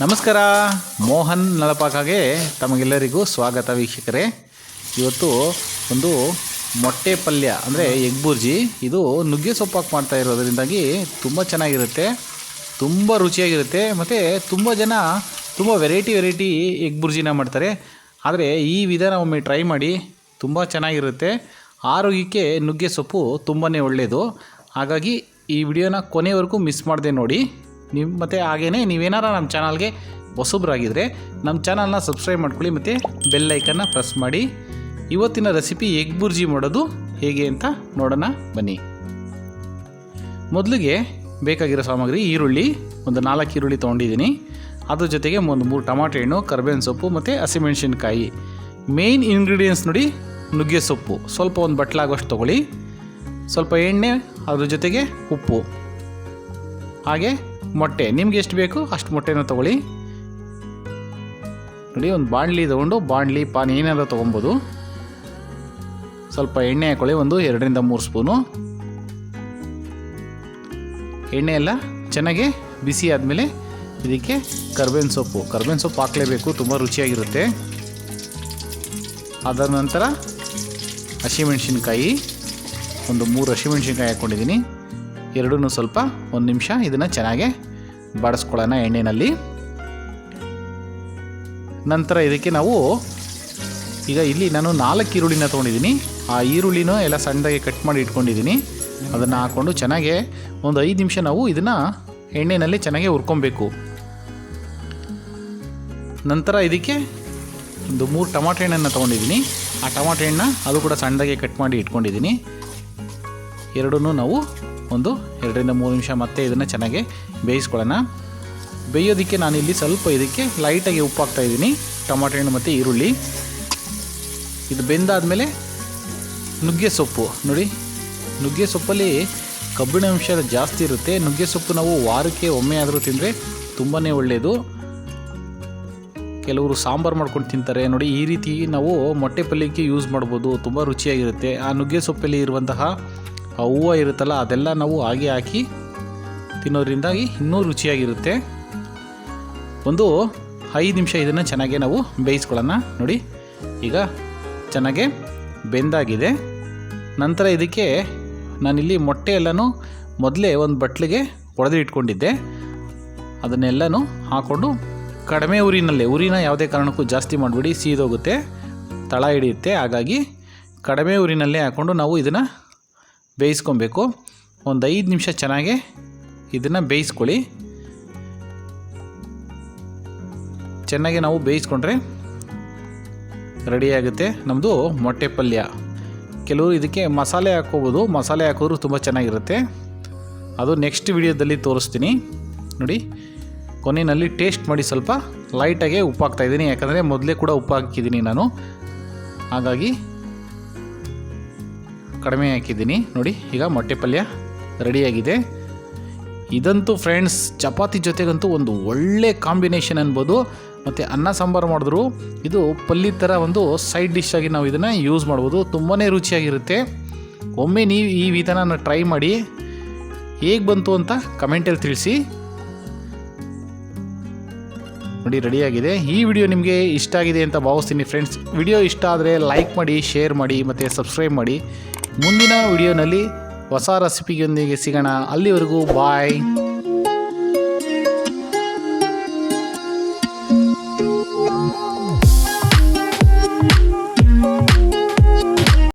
ನಮಸ್ಕಾರ. ಮೋಹನ್ ನಳಪಾಕಾಗೆ ತಮಗೆಲ್ಲರಿಗೂ ಸ್ವಾಗತ ವೀಕ್ಷಕರೇ. ಇವತ್ತು ಒಂದು ಮೊಟ್ಟೆ ಪಲ್ಯ, ಅಂದರೆ ಎಗ್ ಬುರ್ಜಿ, ಇದು ನುಗ್ಗೆ ಸೊಪ್ಪು ಹಾಕಿ ಮಾಡ್ತಾ ಇರೋದರಿಂದಾಗಿ ತುಂಬ ಚೆನ್ನಾಗಿರುತ್ತೆ. ತುಂಬ ರುಚಿಯಾಗಿರುತ್ತೆ. ಮತ್ತು ತುಂಬ ಜನ ತುಂಬ ವೆರೈಟಿ ವೆರೈಟಿ ಎಗ್ ಬುರ್ಜಿನ ಮಾಡ್ತಾರೆ. ಆದರೆ ಈ ವಿಧಾನ ಒಮ್ಮೆ ಟ್ರೈ ಮಾಡಿ ತುಂಬ ಚೆನ್ನಾಗಿರುತ್ತೆ. ಆರೋಗ್ಯಕ್ಕೆ ನುಗ್ಗೆ ಸೊಪ್ಪು ತುಂಬಾ ಒಳ್ಳೆಯದು ಹಾಗಾಗಿ ಈ ವಿಡಿಯೋನ ಕೊನೆವರೆಗೂ ಮಿಸ್ ಮಾಡದೆ ನೋಡಿ. ನೀವು ಮತ್ತು ಹಾಗೇ ನೀವೇನಾರ ನಮ್ಮ ಚಾನಲ್ಗೆ ಹೊಸಬ್ರಾಗಿದ್ದರೆ ನಮ್ಮ ಚಾನಲ್ನ ಸಬ್ಸ್ಕ್ರೈಬ್ ಮಾಡ್ಕೊಳ್ಳಿ ಮತ್ತು ಬೆಲ್ ಐಕನ್ನ ಪ್ರೆಸ್ ಮಾಡಿ. ಇವತ್ತಿನ ರೆಸಿಪಿ ಎಗ್ ಬುರ್ಜಿ ಮಾಡೋದು ಹೇಗೆ ಅಂತ ನೋಡೋಣ, ಬನ್ನಿ. ಮೊದಲಿಗೆ ಬೇಕಾಗಿರೋ ಸಾಮಗ್ರಿ ಈರುಳ್ಳಿ, ಒಂದು ನಾಲ್ಕು ಈರುಳ್ಳಿ ತೊಗೊಂಡಿದ್ದೀನಿ. ಅದ್ರ ಜೊತೆಗೆ ಒಂದು ಮೂರು ಟಮಾಟೆ ಹಣ್ಣು, ಕರ್ಬೇವಿನ ಸೊಪ್ಪು ಮತ್ತು ಹಸಿಮೆಣಸಿನ್ಕಾಯಿ. ಮೇಯ್ನ್ ಇಂಗ್ರೀಡಿಯೆಂಟ್ಸ್ ನೋಡಿ ನುಗ್ಗೆ ಸೊಪ್ಪು. ಸ್ವಲ್ಪ ಒಂದು ಬಟ್ಲಾಗುವಷ್ಟು ತೊಗೊಳ್ಳಿ. ಸ್ವಲ್ಪ ಎಣ್ಣೆ, ಅದ್ರ ಜೊತೆಗೆ ಉಪ್ಪು. ಹಾಗೆ ಮೊಟ್ಟೆ. ನಿಮ್ಗೆ ಎಷ್ಟು ಬೇಕು? ಅಷ್ಟು ಮೊಟ್ಟೆನ ತೊಗೊಳ್ಳಿ. ನೋಡಿ, ಒಂದು ಬಾಣಲಿ ತೊಗೊಂಡು ಬಾಣಲಿ, ಪಾನ್ ಏನಾದರೂ ತೊಗೊಬೋದು ಸ್ವಲ್ಪ ಎಣ್ಣೆ ಹಾಕೊಳ್ಳಿ, ಒಂದು ಎರಡರಿಂದ ಮೂರು ಸ್ಪೂನು. ಎಣ್ಣೆ ಎಲ್ಲ ಚೆನ್ನಾಗಿ ಬಿಸಿ ಆದಮೇಲೆ ಇದಕ್ಕೆ ಕರ್ಬೇವಿನ ಸೊಪ್ಪು. ಕರ್ಬೇವಿನ ಸೊಪ್ಪು ಹಾಕಲೇಬೇಕು, ತುಂಬ ರುಚಿಯಾಗಿರುತ್ತೆ. ಅದರ ನಂತರ ಹಸಿಮೆಣ್ಸಿನ್ಕಾಯಿ. ಒಂದು ಮೂರು ಹಸಿಮೆಣ್ಸಿನ್ಕಾಯಿ ಹಾಕ್ಕೊಂಡಿದ್ದೀನಿ ಎರಡೂ ಸ್ವಲ್ಪ ಒಂದು ನಿಮಿಷ ಇದನ್ನು ಚೆನ್ನಾಗೆ ಬಾಡಿಸ್ಕೊಳ್ಳೋಣ ಎಣ್ಣೆಯಲ್ಲಿ ನಂತರ ಇದಕ್ಕೆ ನಾವು ಈಗ ಇಲ್ಲಿ ನಾನು ನಾಲ್ಕು ಈರುಳ್ಳಿನ ತೊಗೊಂಡಿದ್ದೀನಿ. ಆ ಈರುಳ್ಳಿನೂ ಎಲ್ಲ ಸಣ್ಣದಾಗಿ ಕಟ್ ಮಾಡಿ ಇಟ್ಕೊಂಡಿದ್ದೀನಿ. ಅದನ್ನು ಹಾಕ್ಕೊಂಡು ಚೆನ್ನಾಗೆ ಒಂದು ಐದು ನಿಮಿಷ ನಾವು ಇದನ್ನು ಎಣ್ಣೆಯಲ್ಲಿ ಚೆನ್ನಾಗೆ ಹುರ್ಕೊಬೇಕು. ನಂತರ ಇದಕ್ಕೆ ಒಂದು ಮೂರು ಟಮಾಟೆ ಹಣ್ಣನ್ನು ತೊಗೊಂಡಿದ್ದೀನಿ. ಆ ಟಮಾಟೆ ಹಣ್ಣನ್ನ ಅದು ಕೂಡ ಸಣ್ಣದಾಗಿ ಕಟ್ ಮಾಡಿ ಇಟ್ಕೊಂಡಿದ್ದೀನಿ. ಎರಡೂ ನಾವು ಒಂದು, ಎರಡರಿಂದ ಮೂರು ನಿಮಿಷ ಮತ್ತೆ ಇದನ್ನು ಚೆನ್ನಾಗಿ ಬೇಯಿಸ್ಕೊಳ್ಳೋಣ. ಬೇಯೋದಕ್ಕೆ ನಾನಿಲ್ಲಿ ಸ್ವಲ್ಪ ಇದಕ್ಕೆ ಲೈಟಾಗಿ ಉಪ್ಪು ಹಾಕ್ತಾ ಇದ್ದೀನಿ. ಟೊಮಾಟೊ ಹಣ್ಣು ಮತ್ತು ಈರುಳ್ಳಿ. ಇದು ಬೆಂದಾದಮೇಲೆ ನುಗ್ಗೆ ಸೊಪ್ಪು. ನೋಡಿ, ನುಗ್ಗೆ ಸೊಪ್ಪಲ್ಲಿ ಕಬ್ಬಿಣ ಅಂಶ ಜಾಸ್ತಿ ಇರುತ್ತೆ. ನುಗ್ಗೆ ಸೊಪ್ಪು ನಾವು ವಾರಕ್ಕೆ ಒಮ್ಮೆ ಆದರೂ ತಿಂದರೆ ತುಂಬಾ ಒಳ್ಳೆಯದು ಕೆಲವರು ಸಾಂಬಾರು ಮಾಡ್ಕೊಂಡು ತಿಂತಾರೆ. ನೋಡಿ, ಈ ರೀತಿ ನಾವು ಮೊಟ್ಟೆ ಪಲ್ಯಕ್ಕೆ ಯೂಸ್ ಮಾಡ್ಬೋದು. ತುಂಬ ರುಚಿಯಾಗಿರುತ್ತೆ. ಆ ನುಗ್ಗೆ ಸೊಪ್ಪಲ್ಲಿ ಇರುವಂತಹ ಆ ಹೂವು ಇರುತ್ತಲ್ಲ, ಅದೆಲ್ಲ ನಾವು ಹಾಗೆ ಹಾಕಿ ತಿನ್ನೋದ್ರಿಂದಾಗಿ ಇನ್ನೂ ರುಚಿಯಾಗಿರುತ್ತೆ. ಒಂದು ಐದು ನಿಮಿಷ ಇದನ್ನು ಚೆನ್ನಾಗೆ ನಾವು ಬೇಯಿಸ್ಕೊಳ್ಳೋಣ. ನೋಡಿ, ಈಗ ಚೆನ್ನಾಗೆ ಬೆಂದಾಗಿದೆ. ನಂತರ ಇದಕ್ಕೆ ನಾನಿಲ್ಲಿ ಮೊಟ್ಟೆ ಎಲ್ಲನೂ ಮೊದಲೇ ಒಂದು ಬಟ್ಲಿಗೆ ಒಡೆದು ಇಟ್ಕೊಂಡಿದ್ದೆ. ಅದನ್ನೆಲ್ಲನೂ ಹಾಕ್ಕೊಂಡು ಕಡಿಮೆ ಉರಿನಲ್ಲೇ ಉರಿನ ಯಾವುದೇ ಕಾರಣಕ್ಕೂ ಜಾಸ್ತಿ ಮಾಡಿಬಿಡಿ, ಸೀದೋಗುತ್ತೆ, ತಳ ಹಿಡಿಯುತ್ತೆ. ಹಾಗಾಗಿ ಕಡಿಮೆ ಉರಿನಲ್ಲೇ ಹಾಕ್ಕೊಂಡು ನಾವು ಇದನ್ನು ಬೇಯಿಸ್ಕೊಬೇಕು. ಒಂದು ಐದು ನಿಮಿಷ ಚೆನ್ನಾಗಿ ಇದನ್ನು ಬೇಯಿಸ್ಕೊಳ್ಳಿ. ಚೆನ್ನಾಗಿ ನಾವು ಬೇಯಿಸ್ಕೊಂಡ್ರೆ ರೆಡಿಯಾಗುತ್ತೆ ನಮ್ಮದು ಮೊಟ್ಟೆ ಪಲ್ಯ. ಕೆಲವರು ಇದಕ್ಕೆ ಮಸಾಲೆ ಹಾಕ್ಕೋಬೋದು. ಮಸಾಲೆ ಹಾಕೋದ್ರು ತುಂಬ ಚೆನ್ನಾಗಿರುತ್ತೆ. ಅದು ನೆಕ್ಸ್ಟ್ ವಿಡಿಯೋದಲ್ಲಿ ತೋರಿಸ್ತೀನಿ. ನೋಡಿ, ಕೊನೆಯಲ್ಲಿ ಟೇಸ್ಟ್ ಮಾಡಿ ಸ್ವಲ್ಪ ಲೈಟಾಗೆ ಉಪ್ಪು ಹಾಕ್ತಾ ಇದ್ದೀನಿ. ಯಾಕಂದರೆ ಮೊದಲೇ ಕೂಡ ಉಪ್ಪು ಹಾಕಿದ್ದೀನಿ ನಾನು. ಹಾಗಾಗಿ ಕಡಿಮೆ ಹಾಕಿದ್ದೀನಿ. ನೋಡಿ, ಈಗ ಮೊಟ್ಟೆ ಪಲ್ಯ ರೆಡಿಯಾಗಿದೆ. ಇದಂತೂ ಫ್ರೆಂಡ್ಸ್ ಚಪಾತಿ ಜೊತೆಗಂತೂ ಒಂದು ಒಳ್ಳೆ ಕಾಂಬಿನೇಷನ್ ಅನ್ಬೋದು. ಮತ್ತು ಅನ್ನ ಸಾಂಬಾರು ಮಾಡಿದ್ರು, ಇದು ಪಲ್ಲಿ ಥರ ಒಂದು ಸೈಡ್ ಡಿಶ್ ಆಗಿ ನಾವು ಇದನ್ನು ಯೂಸ್ ಮಾಡ್ಬೋದು. ತುಂಬಾ ರುಚಿಯಾಗಿರುತ್ತೆ. ಒಮ್ಮೆ ನೀವು ಈ ವಿಧಾನನ ಟ್ರೈ ಮಾಡಿ, ಹೇಗೆ ಬಂತು ಅಂತ ಕಮೆಂಟಲ್ಲಿ ತಿಳಿಸಿ. ನೋಡಿ, ರೆಡಿಯಾಗಿದೆ. ಈ ವಿಡಿಯೋ ನಿಮಗೆ ಇಷ್ಟ ಆಗಿದೆ ಅಂತ ಭಾವಿಸ್ತೀನಿ ಫ್ರೆಂಡ್ಸ್ ವಿಡಿಯೋ ಇಷ್ಟ ಆದರೆ ಲೈಕ್ ಮಾಡಿ ಶೇರ್ ಮಾಡಿ, ಮತ್ತು ಸಬ್ಸ್ಕ್ರೈಬ್ ಮಾಡಿ. ಮುಂದಿನ ವಿಡಿಯೋನಲ್ಲಿ ಹೊಸ ರೆಸಿಪಿಯೊಂದಿಗೆ ಸಿಗೋಣ. ಅಲ್ಲಿವರೆಗೂ ಬಾಯ್